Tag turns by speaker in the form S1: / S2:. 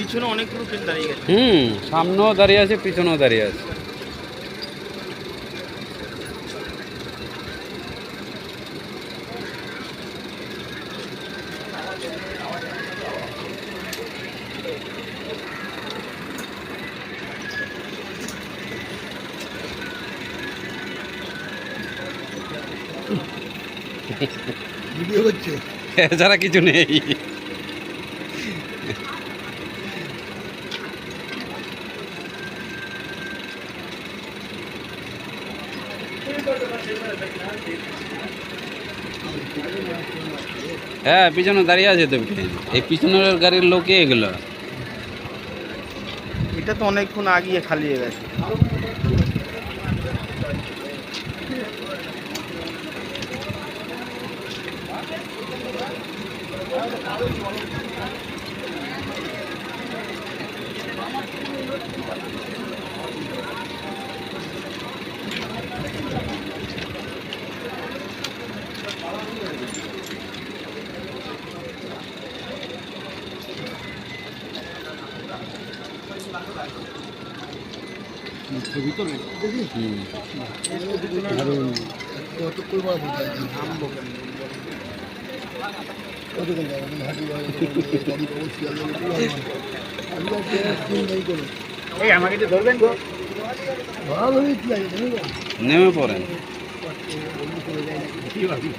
S1: পিছনে অনেকগুলো ট্রেন দাঁড়িয়ে গেছে।
S2: হুম সামনেও দাঁড়িয়ে আছে পিছনেও দাঁড়িয়ে আছে।
S3: ভিডিও করছে।
S2: এছাড়া কিছু নেই। হ্যাঁ পিছনে দাঁড়িয়ে আছে তো। এই পিছনের গাড়ির লোকে এগুলো?
S1: এটা তো অনেকক্ষণ আগিয়ে খালি হয়ে গেছে।
S3: কি আছে
S2: নেমে পড়েন।
S3: কি ভাবি?